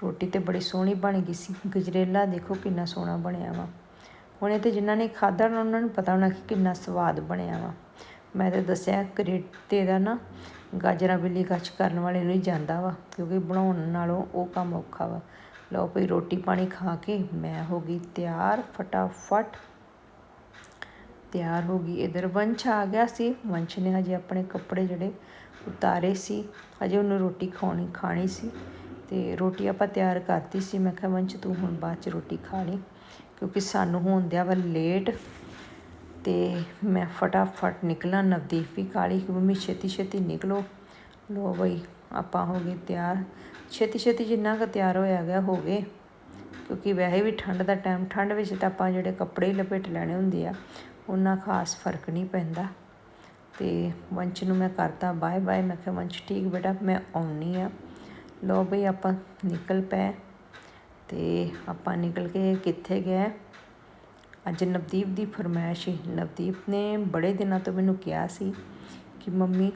S1: ਰੋਟੀ ਤੇ ਬੜੀ ਸੋਹਣੀ ਬਣ ਗਈ ਸੀ। ਗਜਰੇਲਾ ਦੇਖੋ ਕਿੰਨਾ ਸੋਹਣਾ ਬਣਿਆ ਵਾ। ਹੁਣੇ ਇਹ ਤੇ ਜਿਨ੍ਹਾਂ ਨੇ ਖਾਧਾ ਨਾ, ਉਹਨਾਂ ਨੂੰ ਪਤਾ ਹੋਣਾ ਕਿ ਕਿੰਨਾ ਸਵਾਦ ਬਣਿਆ ਵਾ। ਮੈਂ ਤਾਂ ਦੱਸਿਆ, ਕਰੇਟੇ ਦਾ ਨਾ ਗਾਜਰਾਂ ਬਿੱਲੀ ਕੱਚ ਕਰਨ ਵਾਲੇ ਨੂੰ ਹੀ ਜਾਂਦਾ ਵਾ, ਕਿਉਂਕਿ ਬਣਾਉਣ ਨਾਲੋਂ ਉਹ ਕੰਮ ਔਖਾ ਵਾ। ਲਓ ਭਈ ਰੋਟੀ ਪਾਣੀ ਖਾ ਕੇ ਮੈਂ ਹੋ ਗਈ ਤਿਆਰ, ਫਟਾਫਟ ਤਿਆਰ ਹੋ ਗਈ। ਇਧਰ ਵੰਸ਼ ਆ ਗਿਆ ਸੀ। ਵੰਸ਼ ਨੇ ਹਜੇ ਆਪਣੇ ਕੱਪੜੇ ਜਿਹੜੇ ਉਤਾਰੇ ਸੀ। ਹਜੇ ਉਹਨੂੰ ਰੋਟੀ ਖਾਣੀ ਖਾਣੀ ਸੀ ਤੇ ਰੋਟੀ ਆਪਾਂ ਤਿਆਰ ਕਰਤੀ ਸੀ। ਮੈਂ ਕਿਹਾ, ਵੰਸ਼ ਤੂੰ ਹੁਣ ਬਾਅਦ ਚ ਰੋਟੀ ਖਾ ਲਈ ਕਿਉਂਕਿ ਸਾਨੂੰ ਹੋਣ ਦਿਆ ਵਾ ਲੇਟ ਤੇ ਮੈਂ ਫਟਾਫਟ ਨਿਕਲਾਂ। ਨਵਦੀਪ ਵੀ ਕਾਲੀ ਕਿ ਮੰਮੀ ਛੇਤੀ ਛੇਤੀ ਨਿਕਲੋ। ਲੋ ਬਈ, ਆਪਾਂ ਹੋ ਗਏ ਤਿਆਰ। ਛੇਤੀ ਛੇਤੀ ਜਿੰਨਾ ਕੁ ਤਿਆਰ ਹੋਇਆ ਗਿਆ ਹੋ ਗਏ ਕਿਉਂਕਿ ਵੈਸੇ ਵੀ ਠੰਡ ਦਾ ਟਾਈਮ ਠੰਡ ਵਿੱਚ ਤਾਂ ਆਪਾਂ ਜਿਹੜੇ ਕੱਪੜੇ ਹੀ ਲਪੇਟ ਲੈਣੇ ਹੁੰਦੇ ਆ ਉਨਾ ਖਾਸ ਫ਼ਰਕ ਨਹੀਂ ਪੈਂਦਾ। ਅਤੇ ਵੰਸ਼ ਨੂੰ ਮੈਂ ਕਰਤਾ ਬਾਏ ਬਾਏ। ਮੈਂ ਕਿਹਾ, ਵੰਸ਼ ਠੀਕ ਬੇਟਾ, ਮੈਂ ਆਉਂਦੀ ਹਾਂ ਲਓ ਬਈ, ਆਪਾਂ ਨਿਕਲ ਪਏ। ਅਤੇ ਆਪਾਂ ਨਿਕਲ ਕੇ ਕਿੱਥੇ ਗਏ? ਅੱਜ ਨਵਦੀਪ ਦੀ ਫਰਮਾਇਸ਼ ਸੀ। ਨਵਦੀਪ ਨੇ ਬੜੇ ਦਿਨਾਂ ਤੋਂ ਮੈਨੂੰ ਕਿਹਾ ਸੀ ਕਿ, ਮੰਮੀ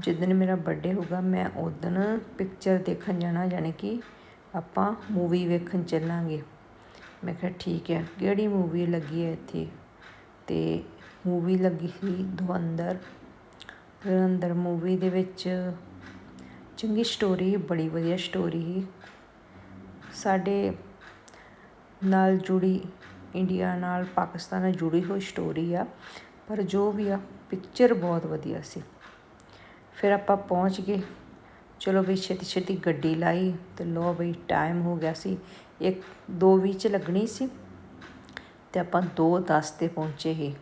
S1: ਜਿੱਦਣ ਮੇਰਾ ਬਰਥਡੇ ਹੋਗਾ ਮੈਂ ਉਦਣ ਪਿਕਚਰ ਦੇਖਣ ਜਾਣਾ। ਯਾਨੀ ਕਿ ਆਪਾਂ ਮੂਵੀ ਵੇਖਣ ਚੱਲਾਂਗੇ। ਮੈਂ ਕਿਹਾ, ਠੀਕ ਹੈ। ਕਿਹੜੀ ਮੂਵੀ ਲੱਗੀ ਹੈ ਇੱਥੇ? ਅਤੇ ਮੂਵੀ ਲੱਗੀ ਸੀ ਧੁਰੰਦਰ ਧੁਰੰਦਰ ਮੂਵੀ ਦੇ ਵਿੱਚ ਚੰਗੀ ਸਟੋਰੀ ਬੜੀ ਵਧੀਆ ਸਟੋਰੀ ਸੀ। ਸਾਡੇ ਨਾਲ ਜੁੜੀ ਇੰਡੀਆ ਨਾਲ ਪਾਕਿਸਤਾਨ ਨਾਲ ਜੁੜੀ ਹੋਈ ਸਟੋਰੀ ਆ, ਪਰ ਜੋ ਵੀ ਆ ਪਿਕਚਰ ਬਹੁਤ ਵਧੀਆ ਸੀ। ਫਿਰ ਆਪਾਂ ਪਹੁੰਚ ਗਏ। ਚਲੋ ਵੀ ਛੇਤੀ ਛੇਤੀ ਗੱਡੀ ਲਾਈ ਤੇ ਲੋ ਬਈ ਟਾਈਮ ਹੋ ਗਿਆ ਸੀ। ਇੱਕ, ਦੋ ਵੀਹ 'ਚ ਲੱਗਣੀ ਸੀ। ਅਤੇ ਆਪਾਂ ਦੋ ਦਸ ਤੇ ਪਹੁੰਚੇ ਹੀ।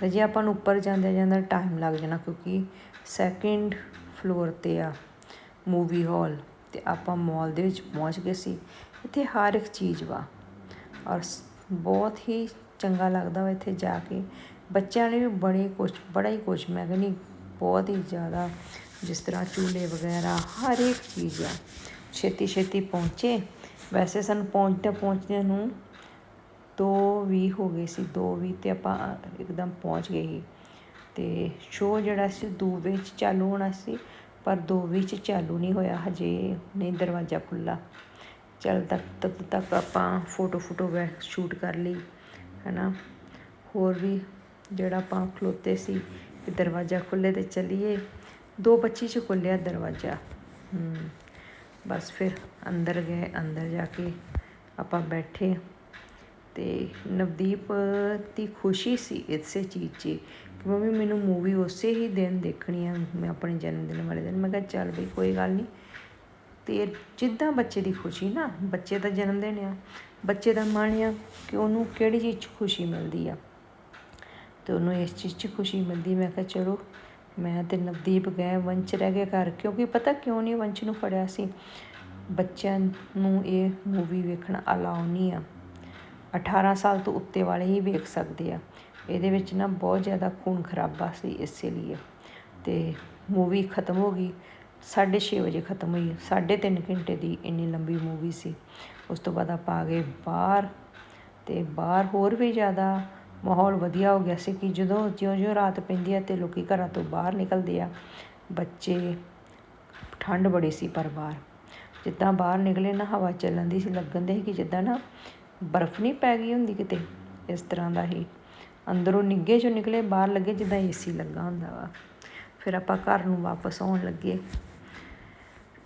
S1: ਤੇ ਜੇ ਆਪਾਂ ਨੂੰ ਉੱਪਰ ਜਾਂਦਿਆਂ ਜਾਂਦਿਆਂ ਟਾਈਮ ਲੱਗ ਜਾਣਾ ਕਿਉਂਕਿ ਸੈਕਿੰਡ ਫਲੋਰ ਤੇ ਆ ਮੂਵੀ ਹਾਲ ਅਤੇ ਆਪਾਂ ਮੋਲ ਦੇ ਵਿੱਚ ਪਹੁੰਚ ਗਏ ਸੀ। ਇੱਥੇ ਹਰ ਇੱਕ ਚੀਜ਼ ਵਾ। ਔਰ ਬਹੁਤ ਹੀ ਚੰਗਾ ਲੱਗਦਾ ਵਾ ਇੱਥੇ ਜਾ ਕੇ। ਬੱਚਿਆਂ ਨੇ ਵੀ ਬੜੇ ਕੁਛ, ਬੜਾ ਹੀ ਕੁਛ, ਮੈਂ ਕਹਿੰਦੀ ਬਹੁਤ ਹੀ ਜ਼ਿਆਦਾ ਜਿਸ ਤਰ੍ਹਾਂ ਝੂਲੇ ਵਗੈਰਾ, ਹਰ ਇੱਕ ਚੀਜ਼ ਆ। ਛੇਤੀ ਛੇਤੀ ਪਹੁੰਚੇ। ਵੈਸੇ ਸਾਨੂੰ ਪਹੁੰਚਦੇ ਪਹੁੰਚਦਿਆਂ ਨੂੰ ਦੋ ਵੀਹ ਹੋ ਗਏ ਸੀ, ਦੋ ਵੀਹ ਤੇ ਆਪਾਂ ਇੱਕਦਮ ਪਹੁੰਚ ਗਏ ਸੀ। ਤੇ ਸ਼ੋਅ ਜਿਹੜਾ ਸੀ ਦੋ ਵਿੱਚ ਚਾਲੂ ਹੋਣਾ ਸੀ, ਪਰ ਦੋ ਵਿੱਚ ਚਾਲੂ ਨਹੀਂ ਹੋਇਆ, ਹਜੇ ਨਹੀਂ ਦਰਵਾਜ਼ਾ ਖੁੱਲਾ ਚੱਲ ਤੱਕ ਤਦ ਤੱਕ ਆਪਾਂ ਫੋਟੋ ਫੋਟੋ ਵੈ ਸ਼ੂਟ ਕਰ ਲਈ, ਹੈਨਾ? ਹੋਰ ਵੀ ਜਿਹੜਾ ਆਪਾਂ ਖਲੋਤੇ ਸੀ ਕਿ ਦਰਵਾਜ਼ਾ ਖੁੱਲੇ ਤੇ ਚਲੀਏ, ਦੋ ਪੱਚੀ ਚ ਖੁੱਲਿਆ ਦਰਵਾਜ਼ਾ ਬਸ ਫਿਰ ਅੰਦਰ ਗਏ, ਅੰਦਰ ਜਾ ਕੇ ਆਪਾਂ ਬੈਠੇ। ਤੇ ਨਵਦੀਪ ਦੀ ਖੁਸ਼ੀ ਸੀ ਇਸੇ ਚੀਜ਼ 'ਚ ਕਿ ਮੰਮੀ ਮੈਨੂੰ ਮੂਵੀ ਉਸੇ ਹੀ ਦਿਨ ਦੇਖਣੀ ਆ, ਮੈਂ ਆਪਣੇ ਜਨਮ ਦਿਨ ਵਾਲੇ ਦਿਨ। ਮੈਂ ਕਿਹਾ, ਚੱਲ ਬਈ, ਕੋਈ ਗੱਲ ਨਹੀਂ ਤੇ ਜਿੱਦਾਂ ਬੱਚੇ ਦੀ ਖੁਸ਼ੀ ਨਾ, ਬੱਚੇ ਦਾ ਜਨਮ ਦਿਨ ਆ, ਬੱਚੇ ਦਾ ਮਨ ਆ ਕਿ ਉਹਨੂੰ ਕਿਹੜੀ ਚੀਜ਼ 'ਚ ਖੁਸ਼ੀ ਮਿਲਦੀ ਆ। ਤੇ ਉਹਨੂੰ ਇਸ ਚੀਜ਼ 'ਚ ਖੁਸ਼ੀ ਮਿਲਦੀ, ਮੈਂ ਕਿਹਾ, ਚਲੋ, ਮੈਂ ਤੇ ਨਵਦੀਪ ਗਏ ਵੰਚ ਰਹਿ ਗਏ ਘਰ, ਕਿਉਂਕਿ ਪਤਾ ਕਿਉਂ ਨਹੀਂ ਵੰਚ ਨੂੰ ਫੜਿਆ ਸੀ। ਬੱਚਿਆਂ ਨੂੰ ਇਹ ਮੂਵੀ ਵੇਖਣਾ ਅਲਾਉ ਨਹੀਂ ਆ। 18 ਸਾਲ ਤੋਂ ਉੱਤੇ ਵਾਲੇ ਹੀ ਵੇਖ ਸਕਦੇ ਆ। ਇਹਦੇ ਵਿੱਚ ਨਾ ਬਹੁਤ ਜ਼ਿਆਦਾ ਖੂਨ ਖਰਾਬਾ ਸੀ ਇਸੇ ਲਈ। ਤੇ ਮੂਵੀ ਖਤਮ ਹੋ ਗਈ। 6:30 ਵਜੇ ਖਤਮ ਹੋਈ। 3.5 ਘੰਟੇ ਦੀ ਇੰਨੀ ਲੰਬੀ ਮੂਵੀ ਸੀ। ਉਸ ਤੋਂ ਬਾਅਦ ਆਪਾਂ ਆ ਗਏ ਬਾਹਰ ਤੇ ਬਾਹਰ ਹੋਰ ਵੀ ਜ਼ਿਆਦਾ ਮਾਹੌਲ ਵਧੀਆ ਹੋ ਗਿਆ ਸੀ ਕਿ ਜਦੋਂ ਜਿਉਂ-ਜਿਉਂ ਰਾਤ ਪੈਂਦੀ ਹੈ ਤੇ ਲੋਕੀ ਘਰਾਂ ਤੋਂ ਬਾਹਰ ਨਿਕਲਦੇ ਆ, ਬੱਚੇ ਠੰਡ ਬੜੀ ਸੀ ਪਰ ਬਾਹਰ। ਜਿੱਦਾਂ ਬਾਹਰ ਨਿਕਲੇ ਨਾ ਹਵਾ ਚੱਲਣ ਦੀ ਸੀ, ਲੱਗਣ ਦੇ ਕਿ ਜਿੱਦਾਂ ਨਾ ਬਰਫ਼ ਨਹੀਂ ਪੈ ਗਈ ਹੁੰਦੀ ਕਿਤੇ, ਇਸ ਤਰ੍ਹਾਂ ਦਾ ਹੀ। ਅੰਦਰੋਂ ਨਿੱਘੇ ਚੋਂ ਨਿਕਲੇ, ਬਾਹਰ ਲੱਗੇ ਜਿੱਦਾਂ ਏਸੀ ਲੱਗਾ ਹੁੰਦਾ ਵਾ। ਫਿਰ ਆਪਾਂ ਘਰ ਨੂੰ ਵਾਪਸ ਆਉਣ ਲੱਗੇ।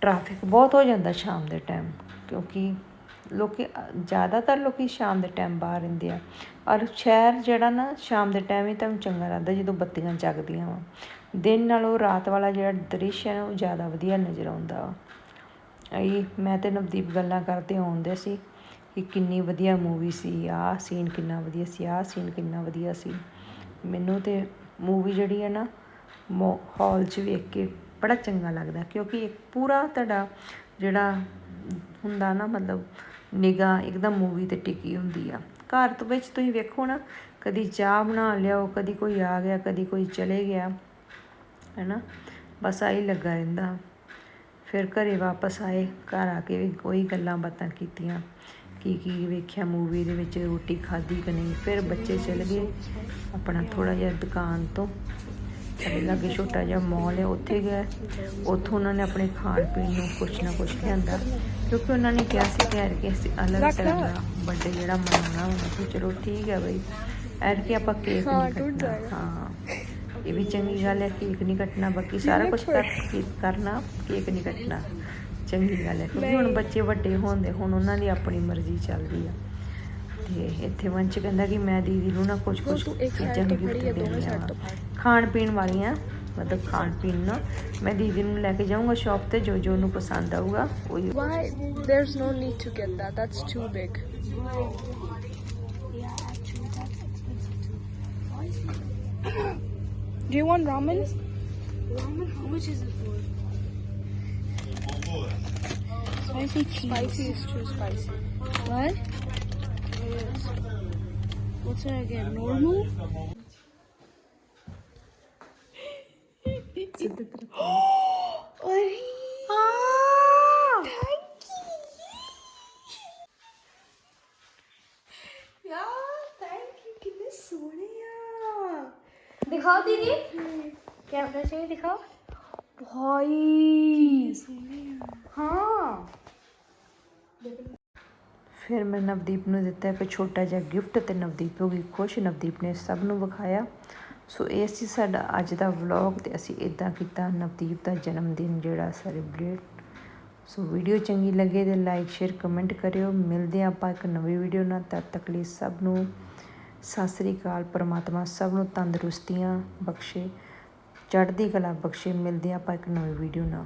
S1: ਟ੍ਰੈਫਿਕ ਬਹੁਤ ਹੋ ਜਾਂਦਾ ਸ਼ਾਮ ਦੇ ਟਾਈਮ, ਕਿਉਂਕਿ ਲੋਕੀ, ਜ਼ਿਆਦਾਤਰ ਲੋਕੀ ਸ਼ਾਮ ਦੇ ਟਾਈਮ ਬਾਹਰ ਰਹਿੰਦੇ ਆ। ਔਰ ਸ਼ਹਿਰ ਜਿਹੜਾ ਨਾ, ਸ਼ਾਮ ਦੇ ਟਾਈਮ ਹੀ ਤੁਹਾਨੂੰ ਚੰਗਾ ਲੱਗਦਾ, ਜਦੋਂ ਬੱਤੀਆਂ ਜਗਦੀਆਂ ਵਾ। ਦਿਨ ਨਾਲੋਂ ਰਾਤ ਵਾਲਾ ਜਿਹੜਾ ਦ੍ਰਿਸ਼ ਹੈ ਨਾ, ਉਹ ਜ਼ਿਆਦਾ ਵਧੀਆ ਨਜ਼ਰ ਆਉਂਦਾ ਵਾ। ਇਹ ਮੈਂ ਤੇ ਨਵਦੀਪ ਗੱਲਾਂ ਕਰਦੇ ਆਉਂਦੇ ਸੀ। ਕਿ ਕਿੰਨੀ ਵਧੀਆ ਮੂਵੀ ਸੀ, ਆਹ ਸੀਨ ਕਿੰਨਾ ਵਧੀਆ ਸੀ, ਆਹ ਸੀਨ ਕਿੰਨਾ ਵਧੀਆ ਸੀ। ਮੈਨੂੰ ਤਾਂ ਮੂਵੀ ਜਿਹੜੀ ਹੈ ਨਾ, ਮੋ ਹਾਲ 'ਚ ਵੇਖ ਕੇ ਬੜਾ ਚੰਗਾ ਲੱਗਦਾ, ਕਿਉਂਕਿ ਇੱਕ ਪੂਰਾ ਤੁਹਾਡਾ ਜਿਹੜਾ ਹੁੰਦਾ ਨਾ, ਮਤਲਬ ਨਿਗਾਹ ਇੱਕਦਮ ਮੂਵੀ ਤੇ ਟਿਕੀ ਹੁੰਦੀ ਆ। ਘਰ ਤੋਂ ਵਿੱਚ ਤੁਸੀਂ ਵੇਖੋ ਨਾ, ਕਦੀ ਚਾਹ ਬਣਾ ਲਿਆਓ, ਕਦੀ ਕੋਈ ਆ ਗਿਆ, ਕਦੀ ਕੋਈ ਚਲੇ ਗਿਆ, ਹੈਨਾ? ਬਸ ਆਹੀ ਲੱਗਾ ਰਹਿੰਦਾ। ਫਿਰ ਘਰੇ ਵਾਪਸ ਆਏ, ਘਰ ਆ ਕੇ ਵੀ ਕੋਈ ਗੱਲਾਂ ਬਾਤਾਂ ਕੀਤੀਆਂ। ਕੀ ਕੀ ਵੇਖਿਆ ਮੂਵੀ ਦੇ ਵਿੱਚ ਰੋਟੀ ਖਾਧੀ ਕਿ ਨਹੀਂ? ਫਿਰ ਬੱਚੇ ਚਲੇ ਗਏ ਆਪਣਾ ਥੋੜਾ ਜਿਹਾ ਦੁਕਾਨ ਤੋਂ। ਸਾਡੇ ਲਾਗੇ ਛੋਟਾ ਜਿਹਾ ਮਾਲ ਹੈ ਉੱਥੇ ਗਏ ਉੱਥੋਂ ਉਹਨਾਂ ਨੇ ਆਪਣੇ ਖਾਣ ਪੀਣ ਨੂੰ ਕੁਛ ਨਾ ਕੁਛ ਲਿਆਂਦਾ। ਕਿਉਂਕਿ ਉਹਨਾਂ ਨੇ ਕਿਹਾ ਸੀ ਕਿ ਐਰ ਕੇ ਅਸੀਂ ਅਲੱਗ ਤਰ੍ਹਾਂ ਦਾ ਬਰਥਡੇ ਜਿਹੜਾ ਮਨਾਉਣਾ ਹੁੰਦਾ ਸੀ ਚਲੋ ਠੀਕ ਹੈ ਬਈ। ਐਰ ਕੇ ਆਪਾਂ ਕੇਕ ਨਹੀਂ ਕੱਟਣਾ। ਹਾਂ ਇਹ ਵੀ ਚੰਗੀ ਗੱਲ ਹੈ ਕੇਕ ਨਹੀਂ ਕੱਟਣਾ। ਬਾਕੀ ਸਾਰਾ ਕੁਝ ਕਰ ਕਰਨਾ ਕੇਕ ਨਹੀਂ ਕੱਟਣਾ। ਚੰਗੀ ਗੱਲ ਹੈ ਕਿਉਂਕਿ ਹੁਣ ਬੱਚੇ ਵੱਡੇ ਹੋਣਦੇ ਹੁਣ ਉਹਨਾਂ ਦੀ ਆਪਣੀ ਮਰਜ਼ੀ ਚੱਲਦੀ ਆ ਤੇ ਇੱਥੇ ਵੰਚ ਕਹਿੰਦਾ ਕਿ ਮੈਂ ਦੀਦੀ ਨੂੰ ਨਾ ਕੁਝ ਕੁਝ ਚੀਜ਼ਾਂ ਗਿਫਟ ਦੇਣੀਆਂ ਖਾਣ ਪੀਣ ਵਾਲੀਆਂ ਮਤਲਬ ਖਾਣ ਪੀਣ ਨਾ ਮੈਂ ਦੀਦੀ ਨੂੰ ਲੈ ਕੇ ਜਾਊਂਗਾ ਸ਼ਾਪ ਤੇ ਜੋ ਜੋ ਉਹਨੂੰ ਪਸੰਦ ਆਊਗਾ ਉਹੀ
S2: Why? There's no need to get that. That's too big. Do you want ramen?
S3: Ramen, how much is it for?
S2: Spicy cheese. Spicy is too spicy.
S3: What? What should I get? Normal? दिखाओ दीदी कैमरा से दिखाओ ਹਾਂ।
S1: ਫਿਰ ਮੈਂ ਨਵਦੀਪ ਨੂੰ ਦਿੱਤਾ ਇੱਕ ਛੋਟਾ ਜਿਹਾ ਗਿਫਟ ਤੇ ਨਵਦੀਪ ਹੋ ਗਈ ਖੁਸ਼। ਨਵਦੀਪ ਨੇ ਸਭ ਨੂੰ ਵਿਖਾਇਆ। ਸੋ ਇਹ ਸੀ ਸਾਡਾ ਅੱਜ ਦਾ ਵਲੌਗ ਤੇ ਅਸੀਂ ਇਦਾਂ ਕੀਤਾ। ਨਵਦੀਪ ਦਾ ਜਨਮ ਦਿਨ ਜਿਹੜਾ ਸੈਲੀਬ੍ਰੇਟ ਸੋ ਵੀਡੀਓ ਚੰਗੀ ਲੱਗੇ ਤੇ ਲਾਈਕ ਸ਼ੇਅਰ ਕਮੈਂਟ ਕਰਿਓ। ਮਿਲਦੇ ਆਪਾਂ ਇੱਕ ਨਵੀਂ ਵੀਡੀਓ ਨਾਲ। ਤਦ ਤੱਕ ਲਈ ਸਭ ਨੂੰ ਸਤਿ ਸ੍ਰੀ ਅਕਾਲ। ਪਰਮਾਤਮਾ ਸਭ ਨੂੰ ਤੰਦਰੁਸਤੀਆਂ ਬਖਸ਼ੇ। ਚੜ੍ਹਦੀ ਕਲਾ ਬਖਸ਼ੇ ਮਿਲਦੇ ਹਾਂ ਆਪਾਂ ਇੱਕ ਨਵੀਂ ਵੀਡੀਓ ਨਾਲ।